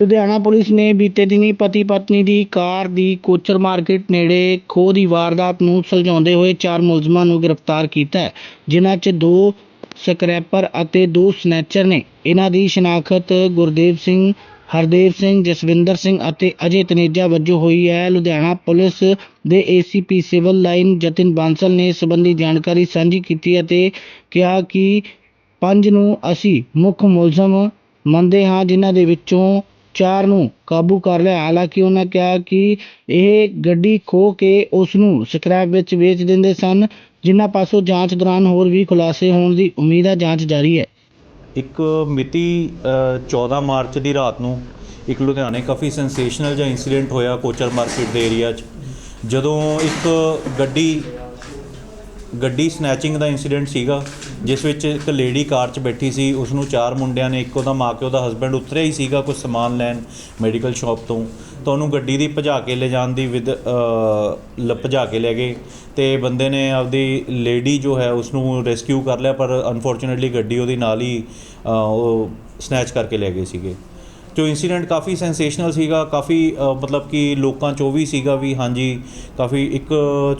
Ludhiana police ਨੇ ਬੀਤੇ ਦਿਨੀ ਪਤੀ ਪਤਨੀ ਦੀ ਕਾਰ ਦੀ ਕੋਚਰ ਮਾਰਕੀਟ ਨੇੜੇ ਖੋਹ ਦੀ ਵਾਰਦਾਤ ਨੂੰ ਸੁਲਝਾਉਂਦੇ ਹੋਏ ਚਾਰ ਮੁਲਜ਼ਮਾਂ ਨੂੰ ਗ੍ਰਿਫਤਾਰ ਕੀਤਾ ਹੈ, ਜਿਨ੍ਹਾਂ 'ਚ ਦੋ ਸਕ੍ਰੈਪਰ ਅਤੇ ਦੋ ਸਨੈਚਰ ਨੇ। ਇਹਨਾਂ ਦੀ ਸ਼ਨਾਖਤ ਗੁਰਦੇਵ ਸਿੰਘ, ਹਰਦੇਵ ਸਿੰਘ, ਜਸਵਿੰਦਰ ਸਿੰਘ ਅਤੇ ਅਜੇ ਤਨੇਜਾ ਵਜੋਂ ਹੋਈ ਹੈ। ਲੁਧਿਆਣਾ ਪੁਲਿਸ ਦੇ ACP civil line Jatin Bansal ਨੇ ਇਸ ਸੰਬੰਧੀ ਜਾਣਕਾਰੀ ਸਾਂਝੀ ਕੀਤੀ ਅਤੇ ਕਿਹਾ ਕਿ ਪੰਜ ਨੂੰ ਅਸੀਂ ਮੁੱਖ ਮੁਲਜ਼ਮ ਮੰਨਦੇ ਹਾਂ, ਜਿਨ੍ਹਾਂ ਦੇ ਵਿੱਚੋਂ ਚਾਰ ਨੂੰ ਕਾਬੂ ਕਰ ਲਿਆ। ਹਾਲਾਂਕਿ ਉਹਨਾਂ ਕਿਹਾ ਕਿ ਇਹ ਗੱਡੀ ਖੋਹ ਕੇ ਉਸ ਨੂੰ ਸਕ੍ਰੈਪ ਵਿੱਚ ਵੇਚ ਦਿੰਦੇ ਸਨ ਜਿਨ੍ਹਾਂ ਪਾਸੋਂ ਜਾਂਚ ਦੌਰਾਨ ਹੋਰ ਵੀ ਖੁਲਾਸੇ ਹੋਣ ਦੀ ਉਮੀਦ ਹੈ ਜਾਂਚ ਜਾਰੀ ਹੈ। ਇੱਕ ਮਿਤੀ ਅ, 14 ਮਾਰਚ ਦੀ ਰਾਤ ਨੂੰ ਇੱਕ ਲੁਧਿਆਣੇ ਕਾਫੀ ਸੈਂਸੇਸ਼ਨਲ ਜਿਹਾ ਇਨਸੀਡੈਂਟ ਹੋਇਆ ਕੋਚਰ ਮਾਰਕੀਟ ਦੇ ਏਰੀਆ 'ਚ। ਜਦੋਂ ਇੱਕ ਗੱਡੀ ਗੱਡੀ ਸਨੈਚਿੰਗ ਦਾ ਇਨਸੀਡੈਂਟ ਸੀਗਾ, ਜਿਸ ਵਿੱਚ ਇੱਕ ਲੇਡੀ ਕਾਰ 'ਚ ਬੈਠੀ ਸੀ ਉਸ ਨੂੰ ਚਾਰ ਮੁੰਡਿਆਂ ਨੇ, ਇੱਕੋ ਦਾ ਮਾਂ ਪਿਓ ਦਾ ਹਸਬੈਂਡ ਉਤਰਿਆ ਹੀ ਸੀਗਾ ਕੁਝ ਸਮਾਨ ਲੈਣ ਮੈਡੀਕਲ ਸ਼ਾਪ ਤੋਂ। ਤਾਂ ਉਹਨੂੰ ਗੱਡੀ ਦੀ ਭਜਾ ਕੇ ਲੈ ਜਾਣ ਦੀ ਵਿਦ ਲ, ਭਜਾ ਕੇ ਲੈ ਗਏ। ਤੇ ਬੰਦੇ ਨੇ ਆਪਦੀ ਲੇਡੀ ਜੋ ਹੈ ਉਸ ਨੂੰ ਰੈਸਕਿਊ ਕਰ ਲਿਆ, ਪਰ ਅਨਫੋਰਚੂਨੇਟਲੀ ਗੱਡੀ ਉਹਦੀ ਨਾਲ ਹੀ ਉਹ ਸਨੈਚ ਕਰਕੇ ਲੈ ਗਏ ਸੀਗੇ। ਜੋ ਇਨਸੀਡੈਂਟ ਕਾਫੀ ਸੈਂਸੇਸ਼ਨਲ ਸੀਗਾ, ਕਾਫੀ ਮਤਲਬ ਕਿ ਲੋਕਾਂ 'ਚ ਉਹ ਵੀ ਸੀਗਾ ਵੀ ਹਾਂਜੀ, ਕਾਫੀ ਇੱਕ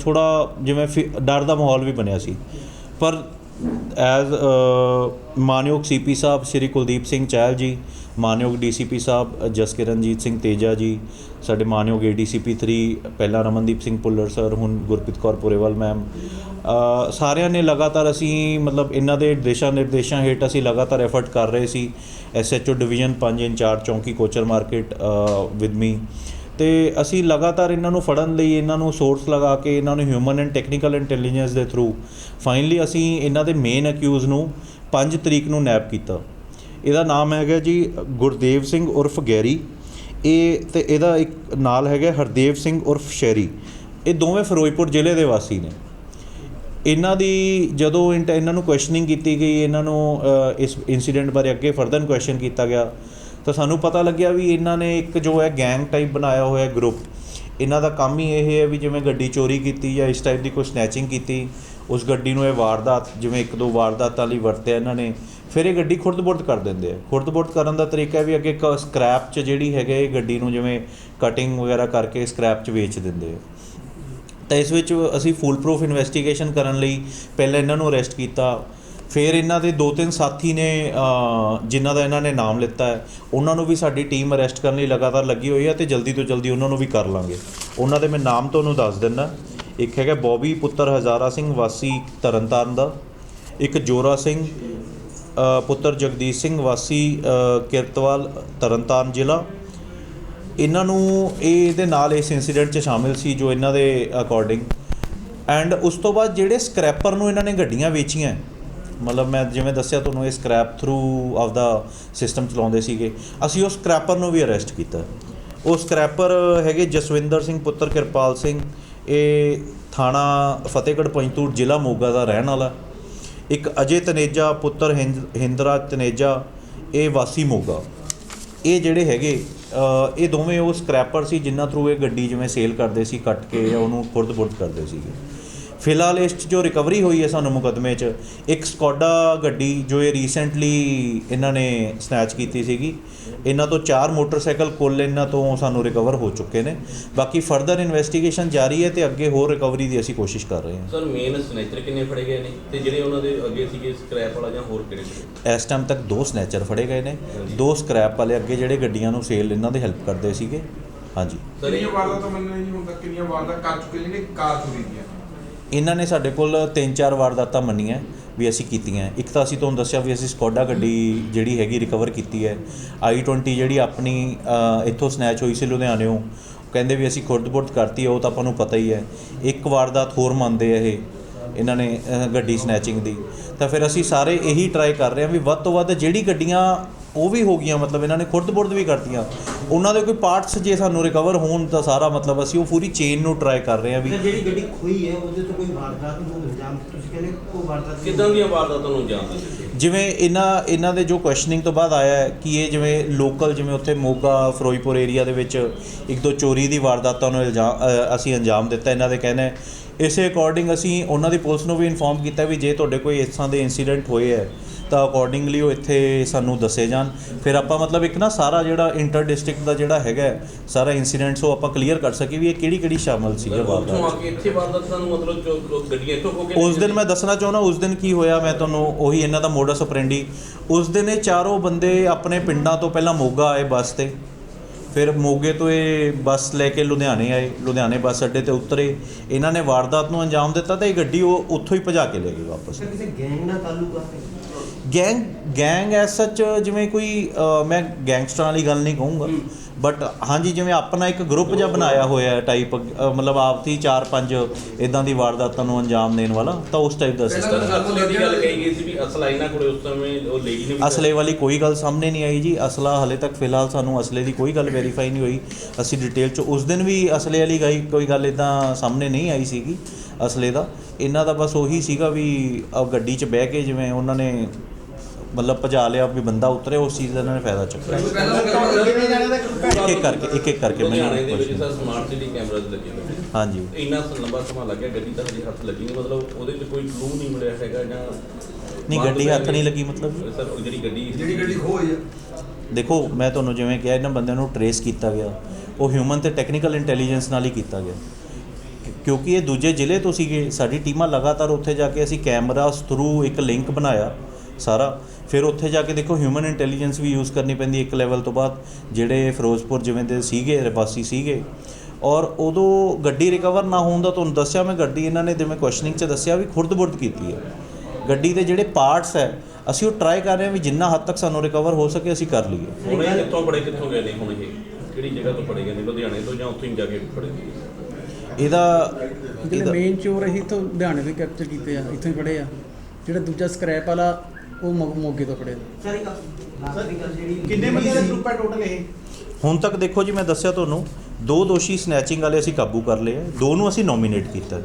ਥੋੜਾ ਜਿਵੇਂ ਫਿ- ਡਰ ਦਾ ਮਾਹੌਲ ਵੀ ਬਣਿਆ ਸੀ। ਪਰ ਐਜ਼ ਮਾਨਯੋਗ ਸੀਪੀ ਸਾਹਿਬ ਸ਼੍ਰੀ ਕੁਲਦੀਪ ਸਿੰਘ ਚਹਿਲ ਜੀ ਮਾਨਯੋਗ ਡੀਸੀਪੀ ਸਾਹਿਬ ਅ, ਜਸਕਿਰਨਜੀਤ ਸਿੰਘ ਤੇਜਾ ਜੀ ਸਾਡੇ ਮਾਨਯੋਗ ਏਡੀਸੀਪੀ 3 ਪਹਿਲਾਂ ਰਮਨਦੀਪ ਸਿੰਘ ਪੁੱਲਰ ਸਰ ਹੁਣ ਗੁਰਪ੍ਰੀਤ ਕੌਰ ਪੁਰੇਵਾਲ ਮੈਮ ਸਾਰਿਆਂ ਨੇ ਲਗਾਤਾਰ ਅਸੀਂ ਮਤਲਬ ਇਹਨਾਂ ਦੇ ਦਿਸ਼ਾ ਨਿਰਦੇਸ਼ਾਂ ਹੇਠ ਅਸੀਂ ਲਗਾਤਾਰ ਐਫਰਟ ਕਰ ਰਹੇ ਸੀ ਐਸਐਚਓ ਡਿਵੀਜ਼ਨ 5 ਇੰਚਾਰਜ ਚੌਂਕੀ ਕੋਚਰ ਮਾਰਕੀਟ ਵਿਦ ਮੀ ਅਤੇ ਅਸੀਂ ਲਗਾਤਾਰ ਇਹਨਾਂ ਨੂੰ ਫੜਨ ਲਈ ਇਹਨਾਂ ਨੂੰ ਸੋਰਸ ਲਗਾ ਕੇ ਇਹਨਾਂ ਨੂੰ ਹਿਊਮਨ ਐਂਡ ਟੈਕਨੀਕਲ ਇੰਟੈਲੀਜੈਂਸ ਦੇ ਥਰੂ ਫਾਈਨਲੀ ਅਸੀਂ ਇਹਨਾਂ ਦੇ ਮੇਨ ਅਕਿਊਜ਼ ਨੂੰ ਪੰਜ ਤਰੀਕ ਨੂੰ ਨੈਪ ਕੀਤਾ। ਇਹਦਾ ਨਾਮ ਹੈਗਾ ਜੀ ਗੁਰਦੇਵ ਸਿੰਘ ਉਰਫ ਗੈਰੀ। ਇਹ ਤੇ ਇਹਦਾ ਇੱਕ ਨਾਲ ਹੈਗਾ ਹਰਦੇਵ ਸਿੰਘ ਉਰਫ ਸ਼ੈਰੀ। ਇਹ ਦੋਵੇਂ ਫਿਰੋਜ਼ਪੁਰ ਜ਼ਿਲ੍ਹੇ ਦੇ ਵਾਸੀ ਨੇ। ਇਹਨਾਂ ਦੀ ਜਦੋਂ ਇੰਟ- ਇਹਨਾਂ ਨੂੰ ਕੁਐਸਚਨਿੰਗ ਕੀਤੀ ਗਈ, ਇਹਨਾਂ ਨੂੰ ਇਸ ਇਨਸੀਡੈਂਟ ਬਾਰੇ ਅੱਗੇ ਫਰਦਰ ਕੁਐਸਚਨ ਕੀਤਾ ਗਿਆ। ਤਾਂ ਸਾਨੂੰ ਪਤਾ ਲੱਗਿਆ ਵੀ ਇਹਨਾਂ ਨੇ ਇੱਕ ਜੋ ਹੈ ਗੈਂਗ ਟਾਈਪ ਬਣਾਇਆ ਹੋਇਆ ਗਰੁੱਪ ਇਹਨਾਂ ਦਾ ਕੰਮ ਹੀ ਇਹ ਹੈ ਵੀ ਜਿਵੇਂ ਗੱਡੀ ਚੋਰੀ ਕੀਤੀ ਜਾਂ ਇਸ ਟਾਈਪ ਦੀ ਕੋਈ ਸਨੈਚਿੰਗ ਕੀਤੀ, ਉਸ ਗੱਡੀ ਨੂੰ ਇਹ ਵਾਰਦਾਤ, ਜਿਵੇਂ ਇੱਕ ਦੋ ਵਾਰਦਾਤਾਂ ਲਈ ਵਰਤਿਆ ਇਹਨਾਂ ਨੇ, ਫਿਰ ਇਹ ਗੱਡੀ ਖੁਰਦ-ਬੁਰਦ ਕਰ ਦਿੰਦੇ ਆ। ਖੁਰਦ-ਬੁਰਦ ਕਰਨ ਦਾ ਤਰੀਕਾ ਵੀ ਅੱਗੇ ਸਕ੍ਰੈਪ 'ਚ ਜਿਹੜੀ ਹੈਗੇ ਇਹ ਗੱਡੀ ਨੂੰ ਜਿਵੇਂ ਕਟਿੰਗ ਵਗੈਰਾ ਕਰਕੇ ਸਕ੍ਰੈਪ 'ਚ ਵੇਚ ਦਿੰਦੇ ਆ। ਤਾਂ ਇਸ ਵਿੱਚ ਅਸੀਂ ਫੁੱਲ ਪ੍ਰੂਫ ਇਨਵੈਸਟੀਗੇਸ਼ਨ ਕਰਨ ਲਈ ਪਹਿਲਾਂ ਇਹਨਾਂ ਨੂੰ ਅਰੈਸਟ ਕੀਤਾ ਫਿਰ ਇਹਨਾਂ ਦੇ ਦੋ ਤਿੰਨ ਸਾਥੀ ਨੇ ਜਿਨ੍ਹਾਂ ਦਾ ਇਹਨਾਂ ਨੇ ਨਾਮ ਲਿੱਤਾ ਹੈ, ਉਹਨਾਂ ਨੂੰ ਵੀ ਸਾਡੀ ਟੀਮ ਅਰੈਸਟ ਕਰਨ ਲਈ ਲਗਾਤਾਰ ਲੱਗੀ ਹੋਈ ਹੈ ਤੇ ਜਲਦੀ ਤੋਂ ਜਲਦੀ ਉਹਨਾਂ ਨੂੰ ਵੀ ਕਰ ਲਾਂਗੇ। ਉਹਨਾਂ ਦੇ ਮੈਂ ਨਾਮ ਤੁਹਾਨੂੰ ਦੱਸ ਦਿੰਦਾ। ਇੱਕ ਹੈਗਾ ਬੌਬੀ ਪੁੱਤਰ ਹਜ਼ਾਰਾ ਸਿੰਘ ਵਾਸੀ ਤਰਨਤਾਰਨ ਦਾ। ਇੱਕ ਜੋਰਾ ਸਿੰਘ ਪੁੱਤਰ ਜਗਦੀਸ਼ ਸਿੰਘ ਵਾਸੀ ਕਿਰਤਵਾਲ ਤਰਨਤਾਰਨ ਜ਼ਿਲ੍ਹਾ। ਇਹਨਾਂ ਨੂੰ ਇਹ ਇਹਦੇ ਨਾਲ ਇਸ ਇਨਸੀਡੈਂਟ 'ਚ ਸ਼ਾਮਿਲ ਸੀ ਜੋ ਇਹਨਾਂ ਦੇ ਅਕੋਰਡਿੰਗ ਐਂਡ ਉਸ ਤੋਂ ਬਾਅਦ ਜਿਹੜੇ ਸਕ੍ਰੈਪਰ ਨੂੰ ਇਹਨਾਂ ਨੇ ਗੱਡੀਆਂ ਵੇਚੀਆਂ ਮਤਲਬ ਮੈਂ ਜਿਵੇਂ ਦੱਸਿਆ ਤੁਹਾਨੂੰ ਇਹ ਸਕ੍ਰੈਪ ਥਰੂ ਆਪਦਾ ਸਿਸਟਮ ਚਲਾਉਂਦੇ ਸੀਗੇ, ਅਸੀਂ ਉਸ ਸਕ੍ਰੈਪਰ ਨੂੰ ਵੀ ਅਰੈਸਟ ਕੀਤਾ। ਉਹ ਸਕ੍ਰੈਪਰ ਹੈਗੇ ਜਸਵਿੰਦਰ ਸਿੰਘ, ਪੁੱਤਰ ਕਿਰਪਾਲ ਸਿੰਘ, ਇਹ ਥਾਣਾ ਫਤਿਹਗੜ੍ਹ ਪੰਜਤੂਰ ਜ਼ਿਲ੍ਹਾ ਮੋਗਾ ਦਾ ਰਹਿਣ ਵਾਲਾ। ਇੱਕ ਅਜੇ ਤਨੇਜਾ, ਪੁੱਤਰ ਹਿੰਦ ਹਿੰਦਰਾਜ ਤਨੇਜਾ, ਇਹ ਵਾਸੀ ਮੋਗਾ। ਇਹ ਜਿਹੜੇ ਹੈਗੇ ਇਹ ਦੋਵੇਂ ਉਹ ਸਕ੍ਰੈਪਰ ਸੀ ਜਿਨ੍ਹਾਂ ਥਰੂ ਇਹ ਗੱਡੀ ਜਿਵੇਂ ਸੇਲ ਕਰਦੇ ਸੀ, ਕੱਟ ਕੇ ਜਾਂ ਉਹਨੂੰ ਖੁਰਦ-ਬੁਰਦ ਕਰਦੇ ਸੀਗੇ। ਫਿਲਹਾਲ ਇਸ 'ਚ ਜੋ ਰਿਕਵਰੀ ਹੋਈ ਹੈ ਸਾਨੂੰ ਮੁਕੱਦਮੇ 'ਚ ਇੱਕ ਸਕੋਡਾ ਗੱਡੀ ਜੋ ਇਹ ਰੀਸੈਂਟਲੀ ਇਹਨਾਂ ਨੇ ਸਨੈਚ ਕੀਤੀ ਸੀਗੀ ਇਹਨਾਂ ਤੋਂ ਚਾਰ ਮੋਟਰਸਾਈਕਲ ਕੁੱਲ ਇਹਨਾਂ ਤੋਂ ਸਾਨੂੰ ਰਿਕਵਰ ਹੋ ਚੁੱਕੇ ਨੇ। ਬਾਕੀ ਫਰਦਰ ਇਨਵੈਸਟੀਗੇਸ਼ਨ ਜਾਰੀ ਹੈ ਤੇ ਅੱਗੇ ਹੋਰ ਰਿਕਵਰੀ ਦੀ ਅਸੀਂ ਕੋਸ਼ਿਸ਼ ਕਰ ਰਹੇ ਹਾਂ। ਸਰ ਮੇਨ ਸਨੈਚਰ ਕਿੰਨੇ ਫੜੇ ਗਏ ਨੇ ਤੇ ਜਿਹੜੇ ਉਹਨਾਂ ਦੇ ਅੱਗੇ ਸੀਗੇ ਸਕ੍ਰੈਪ ਵਾਲਾ ਜਾਂ ਹੋਰ ਕਿਹੜੇ ਇਸ ਟਾਈਮ ਤੱਕ ਦੋ ਸਨੈਚਰ ਫੜੇ ਗਏ ਨੇ। ਦੋ ਸਕ੍ਰੈਪ ਵਾਲੇ ਅੱਗੇ ਜਿਹੜੇ ਗੱਡੀਆਂ ਨੂੰ ਸੇਲ ਇਹਨਾਂ ਦੇ ਹੈਲਪ ਕਰਦੇ ਸੀਗੇ। ਹਾਂਜੀ। ਸਰ ਇਹ ਵਾਰਦਾਤਾਂ ਮੰਨਣਾ ਨਹੀਂ ਹੁੰਦਾ ਕਿੰਨੀਆਂ ਵਾਰਦਾਤਾਂ ਕਰ ਚੁੱਕੇ ਜਿਹੜੇ ਕਾਰ ਚੋਰੀ ਦੀਆਂ ਇਹਨਾਂ ਨੇ ਸਾਡੇ ਕੋਲ ਤਿੰਨ ਚਾਰ ਵਾਰਦਾਤਾਂ ਮੰਨੀਆਂ ਵੀ ਅਸੀਂ ਕੀਤੀਆਂ। ਇੱਕ ਤਾਂ ਅਸੀਂ ਤੁਹਾਨੂੰ ਦੱਸਿਆ ਵੀ ਅਸੀਂ ਸਕੋਡਾ ਗੱਡੀ ਜਿਹੜੀ ਹੈਗੀ ਰਿਕਵਰ ਕੀਤੀ ਹੈ। i20 ਜਿਹੜੀ ਆਪਣੀ ਇੱਥੋਂ ਸਨੈਚ ਹੋਈ ਸੀ ਲੁਧਿਆਣਿਓਂ ਕਹਿੰਦੇ ਵੀ ਅਸੀਂ ਖੁਰਦ-ਬੁਰਦ ਕਰਤੀ ਹੈ, ਉਹ ਤਾਂ ਆਪਾਂ ਨੂੰ ਪਤਾ ਹੀ ਹੈ। ਇੱਕ ਵਾਰਦਾਤ ਹੋਰ ਮੰਨਦੇ ਆ ਇਹ, ਇਹਨਾਂ ਨੇ ਗੱਡੀ ਸਨੈਚਿੰਗ ਦੀ। ਤਾਂ ਫਿਰ ਅਸੀਂ ਸਾਰੇ ਇਹੀ ਟਰਾਈ ਕਰ ਰਹੇ ਹਾਂ ਵੀ ਵੱਧ ਤੋਂ ਵੱਧ ਜਿਹੜੀ ਗੱਡੀਆਂ ਉਹ ਵੀ ਹੋ ਗਈਆਂ ਮਤਲਬ ਇਹਨਾਂ ਨੇ ਖੁਰਦ-ਬੁਰਦ ਵੀ ਕਰਤੀਆਂ। ਉਹਨਾਂ ਦੇ ਕੋਈ ਪਾਰਟਸ ਜੇ ਸਾਨੂੰ ਰਿਕਵਰ ਹੋਣ ਤਾਂ ਸਾਰਾ ਮਤਲਬ ਅਸੀਂ ਉਹ ਪੂਰੀ ਚੇਨ ਨੂੰ ਟਰਾਈ ਕਰ ਰਹੇ ਹਾਂ ਵੀ ਜਿਹੜੀ ਗੱਡੀ ਖੋਈ ਹੈ ਉਹਦੇ ਤੋਂ ਕੋਈ ਵਾਰਦਾਤ ਨੂੰ ਇਲਜ਼ਾਮ ਤੁਸੀਂ ਕਹਿੰਦੇ ਕੋਈ ਵਾਰਦਾਤ ਕਿਦਾਂ ਦੀਆਂ ਵਾਰਦਾਤਾਂ ਨੂੰ ਜਾਣਦੇ ਸੀ ਜਿਵੇਂ ਇਹਨਾਂ ਇਹਨਾਂ ਦੇ ਜੋ ਕੁਐਸਚਨਿੰਗ ਤੋਂ ਬਾਅਦ ਆਇਆ ਹੈ ਕਿ ਇਹ ਜਿਵੇਂ ਲੋਕਲ ਜਿਵੇਂ ਉੱਥੇ ਮੋਗਾ ਫਿਰੋਜ਼ਪੁਰ ਏਰੀਆ ਦੇ ਵਿੱਚ ਇੱਕ ਦੋ ਚੋਰੀ ਦੀ ਵਾਰਦਾਤਾਂ ਨੂੰ ਇਲਜ਼ਾਮ ਅਸੀਂ ਅੰਜਾਮ ਦਿੱਤਾ ਇਹਨਾਂ ਦੇ ਕਹਿੰਦੇ ਇਸੇ ਅਕੋਰਡਿੰਗ ਅਸੀਂ ਉਹਨਾਂ ਦੀ ਪੁਲਿਸ ਨੂੰ ਵੀ ਇਨਫੋਰਮ ਕੀਤਾ ਵੀ ਜੇ ਤੁਹਾਡੇ ਕੋਈ ਇਸ ਤਰ੍ਹਾਂ ਦੇ ਇਨਸੀਡੈਂਟ ਹੋਏ ਹੈ ਤਾਂ ਅਕੋਰਡਿੰਗਲੀ ਉਹ ਇੱਥੇ ਸਾਨੂੰ ਦੱਸੇ ਜਾਣ। ਫਿਰ ਆਪਾਂ ਮਤਲਬ ਇੱਕ ਨਾ ਸਾਰਾ ਜਿਹੜਾ ਇੰਟਰ ਡਿਸਟ੍ਰਿਕਟ ਦਾ ਜਿਹੜਾ ਹੈਗਾ ਸਾਰਾ ਇਨਸੀਡੈਂਟਸ ਉਹ ਆਪਾਂ ਕਲੀਅਰ ਕਰ ਸਕੀਏ ਵੀ ਇਹ ਕਿਹੜੀ ਕਿਹੜੀ ਸ਼ਾਮਲ ਸੀਗਾ ਉੱਥੋਂ ਆ ਵਾਰਦਾਤ ਕੇ ਇੱਥੇ ਵਾਰਦਾਤ ਤੁਹਾਨੂੰ ਮਤਲਬ ਜੋ ਲੋਕ ਗੱਡੀਆਂ ਇੱਥੋਂ ਹੋ ਕੇ ਉਸ ਦਿਨ ਮੈਂ ਦੱਸਣਾ ਚਾਹੁੰਦਾ ਉਸ ਦਿਨ ਕੀ ਹੋਇਆ ਮੈਂ ਤੁਹਾਨੂੰ ਉਹੀ ਇਹਨਾਂ ਦਾ ਮੋਡਸ ਆਪਰੈਂਡੀ ਉਸ ਦਿਨ ਇਹ ਚਾਰੋਂ ਬੰਦੇ ਆਪਣੇ ਪਿੰਡਾਂ ਤੋਂ ਪਹਿਲਾਂ ਮੋਗਾ ਆਏ ਬੱਸ ਤੇ। ਫਿਰ ਮੋਗੇ ਤੋਂ ਇਹ ਬੱਸ ਲੈ ਕੇ ਲੁਧਿਆਣੇ ਆਏ ਲੁਧਿਆਣੇ ਬੱਸ ਅੱਡੇ ਤੇ ਉਤਰੇ। ਇਹਨਾਂ ਨੇ ਵਾਰਦਾਤ ਨੂੰ ਅੰਜਾਮ ਦਿੱਤਾ ਤੇ ਇਹ ਗੱਡੀ ਉਹ ਉੱਥੋਂ ਹੀ ਭਜਾ ਕੇ ਲੈ ਗਏ ਵਾਪਸ। ਕਿਸੇ ਗੈਂਗ ਨਾਲ ਤਾਲੁਕ ਆ? ਗੈਂਗ ਗੈਂਗ ਐਸ ਸੱਚ ਜਿਵੇਂ ਕੋਈ ਮੈਂ ਗੈਂਗਸਟਰਾਂ ਵਾਲੀ ਗੱਲ ਨਹੀਂ ਕਹੂੰਗਾ ਬਟ ਹਾਂਜੀ ਜਿਵੇਂ ਆਪਣਾ ਇੱਕ ਗਰੁੱਪ ਜਿਹਾ ਬਣਾਇਆ ਹੋਇਆ ਹੈ ਟਾਈਪ ਮਤਲਬ ਆਪਤੀ 4-5 ਇਦਾਂ ਦੀ ਵਾਰਦਾਤਾਂ ਨੂੰ ਅੰਜਾਮ ਦੇਣ ਵਾਲਾ ਤਾਂ ਉਸ ਟਾਈਪ ਦਾ ਸਿਸਟਮ ਅਸਲੇ ਦੀ ਗੱਲ ਕਹੀ ਗਈ ਸੀ ਵੀ ਅਸਲਾ ਇਹਨਾਂ ਕੋਲੇ ਉਸ ਸਮੇਂ ਉਹ ਲੇਡੀ ਨੇ ਵੀ ਅਸਲੇ ਵਾਲੀ ਕੋਈ ਗੱਲ ਸਾਹਮਣੇ ਨਹੀਂ ਆਈ ਜੀ ਅਸਲਾ ਹਲੇ ਤੱਕ ਫਿਲਹਾਲ ਸਾਨੂੰ ਅਸਲੇ ਦੀ ਕੋਈ ਗੱਲ ਵੈਰੀਫਾਈ ਨਹੀਂ ਹੋਈ। ਅਸੀਂ ਡਿਟੇਲ ਚ ਉਸ ਦਿਨ ਵੀ ਅਸਲੇ ਵਾਲੀ ਗਈ ਕੋਈ ਗੱਲ ਇਦਾਂ ਸਾਹਮਣੇ ਨਹੀਂ ਆਈ ਸੀਗੀ ਅਸਲੇ ਦਾ। ਇਹਨਾਂ ਦਾ ਬਸ ਉਹੀ ਸੀਗਾ ਵੀ ਗੱਡੀ 'ਚ ਬਹਿ ਕੇ ਜਿਵੇਂ ਉਹਨਾਂ ਨੇ ਮਤਲਬ ਭਜਾ ਲਿਆ ਵੀ ਬੰਦਾ ਉਤਰੇ ਉਸ ਚੀਜ਼ ਦਾ ਇਹਨਾਂ ਨੇ ਫਾਇਦਾ ਚੱਕਿਆ। ਇੱਕ ਇੱਕ ਕਰਕੇ ਇੱਕ ਇੱਕ ਕਰਕੇ ਲੁਧਿਆਣੇ ਦੇ ਵਿੱਚ ਮੈਨੂੰ ਸਰ ਸਮਾਰਟ ਸਿਟੀ ਕੈਮਰਾਜ਼ ਲੱਗੇ ਹੋਏ ਨੇ। ਹਾਂਜੀ। ਇੰਨਾ ਲੰਬਾ ਸਮਾਂ ਲੱਗਿਆ ਗੱਡੀ ਤਾਂ ਹਜੇ ਹੱਥ ਲੱਗੀ ਨਹੀਂ ਮਤਲਬ ਉਹਦੇ 'ਚ ਕੋਈ ਕਲੂ ਨਹੀਂ ਮਿਲਿਆ ਹੈਗਾ ਜਾਂ ਨਹੀਂ ਗੱਡੀ ਹੱਥ ਨਹੀਂ ਲੱਗੀ ਮਤਲਬ। ਸਰ ਉਹ ਜਿਹੜੀ ਗੱਡੀ ਜਿਹੜੀ ਗੱਡੀ ਖੋਈ ਆ। ਦੇਖੋ ਮੈਂ ਤੁਹਾਨੂੰ ਜਿਵੇਂ ਕਿਹਾ ਇਹਨਾਂ ਬੰਦਿਆਂ ਨੂੰ ਟਰੇਸ ਕੀਤਾ ਗਿਆ। ਉਹ ਹਿਊਮਨ ਤੇ ਟੈਕਨੀਕਲ ਇੰਟੈਲੀਜੈਂਸ ਨਾਲ ਹੀ ਕੀਤਾ ਗਿਆ। ਕਿਉਂਕਿ ਇਹ ਦੂਜੇ ਜ਼ਿਲ੍ਹੇ ਤੋਂ ਸੀਗੇ ਸਾਡੀ ਟੀਮਾਂ ਲਗਾਤਾਰ ਉੱਥੇ ਜਾ ਕੇ ਅਸੀਂ ਕੈਮਰਾਸ ਥਰੂ ਇੱਕ ਲਿੰਕ ਬਣਾਇਆ ਸਾਰਾ। ਫਿਰ ਉੱਥੇ ਜਾ ਕੇ ਦੇਖੋ ਹਿਊਮਨ ਇੰਟੈਲੀਜੈਂਸ ਵੀ ਯੂਜ਼ ਕਰਨੀ ਪੈਂਦੀ ਇੱਕ ਲੈਵਲ ਤੋਂ ਬਾਅਦ ਜਿਹੜੇ ਫਿਰੋਜ਼ਪੁਰ ਜਿਵੇਂ ਦੇ ਸੀਗੇ ਰਵਾਸੀ ਸੀਗੇ। ਔਰ ਉਦੋਂ ਗੱਡੀ ਰਿਕਵਰ ਨਾ ਹੋਣ ਦਾ ਤੁਹਾਨੂੰ ਦੱਸਿਆ ਮੈਂ ਗੱਡੀ ਇਹਨਾਂ ਨੇ ਜਿਵੇਂ ਕੁਐਸਚਨਿੰਗ 'ਚ ਦੱਸਿਆ ਵੀ ਖੁਰਦ-ਬੁਰਦ ਕੀਤੀ ਹੈ। ਗੱਡੀ ਦੇ ਜਿਹੜੇ ਪਾਰਟਸ ਹੈ ਅਸੀਂ ਉਹ ਟਰਾਈ ਕਰ ਰਹੇ ਹਾਂ ਵੀ ਜਿੰਨਾ ਹੱਦ ਤੱਕ ਸਾਨੂੰ ਰਿਕਵਰ ਹੋ ਸਕੇ ਅਸੀਂ ਕਰ ਲਈਏ। ਹੁਣ ਇਹ ਕਿੱਥੋਂ ਪੜੇ ਕਿੱਥੋਂ ਗਏ ਨੇ ਹੁਣ ਇਹ? ਕਿਹੜੀ ਜਗ੍ਹਾ ਤੋਂ ਪੜੇ ਗਏ ਨੇ? ਲੁਧਿਆਣੇ ਤੋਂ ਜਾਂ ਉੱਥੋਂ ਹੀ ਜਾ ਕੇ ਪੜੇ ਗਏ ਇਹਦਾ ਮੇਨ ਚੋਰ ਅਸੀਂ ਤੋਂ ਲੁਧਿਆਣੇ ਤੋਂ ਕੈਪਚਰ ਕੀਤੇ ਆ ਇੱਥੋਂ ਹੀ ਫੜੇ ਆ। ਜਿਹੜਾ ਦੂਜਾ ਸਕ੍ਰੈਪ ਵਾਲਾ ਉਹ ਮੋ- ਮੋਗੇ ਤੋਂ ਫੜੇ ਸਰ ਇੱਕ ਕਿੰਨੇ ਬੰਦੇ ਦਾ ਗਰੁੱਪ ਹੈ ਟੋਟਲ ਇਹ? ਹੁਣ ਤੱਕ ਦੇਖੋ ਜੀ ਮੈਂ ਦੱਸਿਆ ਤੁਹਾਨੂੰ ਦੋ ਦੋਸ਼ੀ ਸਨੈਚਿੰਗ ਵਾਲੇ ਅਸੀਂ ਕਾਬੂ ਕਰ ਲਏ ਦੋ ਨੂੰ ਅਸੀਂ ਨੋਮੀਨੇਟ ਕੀਤਾ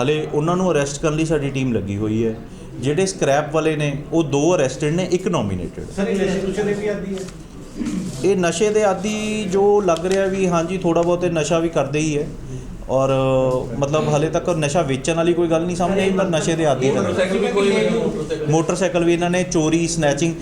ਹਲੇ ਉਹਨਾਂ ਨੂੰ ਅਰੈਸਟ ਕਰਨ ਲਈ ਸਾਡੀ ਟੀਮ ਲੱਗੀ ਹੋਈ ਹੈ। ਜਿਹੜੇ ਸਕ੍ਰੈਪ ਵਾਲੇ ਨੇ ਉਹ ਦੋ ਅਰੈਸਟਡ ਨੇ ਇੱਕ ਨੋਮੀਨੇਟਡ ਸਰ ਇਹ ਨਸ਼ੇ ਨੁਸ਼ੇ ਦੇ ਵੀ ਆਦੀ ਹੈ? ਇਹ ਨਸ਼ੇ ਦੇ ਆਦੀ ਜੋ ਲੱਗ ਰਿਹਾ ਵੀ ਹਾਂਜੀ ਥੋੜਾ ਬਹੁਤ ਇਹ ਨਸ਼ਾ ਵੀ ਕਰਦੇ ਹੀ ਹੈ। ਔਰ ਮਤਲਬ ਹਲੇ ਤੱਕ ਨਸ਼ਾ ਵੇਚਣ ਵਾਲੀ ਕੋਈ ਗੱਲ ਨਹੀਂ ਸਾਹਮਣੇ ਆਈ ਪਰ ਨਸ਼ੇ ਦੇ ਆਦੀ ਤਾਂ ਨੇ। ਮੋਟਰਸਾਈਕਲ ਵੀ ਕੋਈ ਨਹੀਂ ਮੋਟਰਸਾਈਕਲ ਮੋਟਰਸਾਈਕਲ ਵੀ ਇਹਨਾਂ ਨੇ ਚੋਰੀ ਸਨੈਚਿੰਗ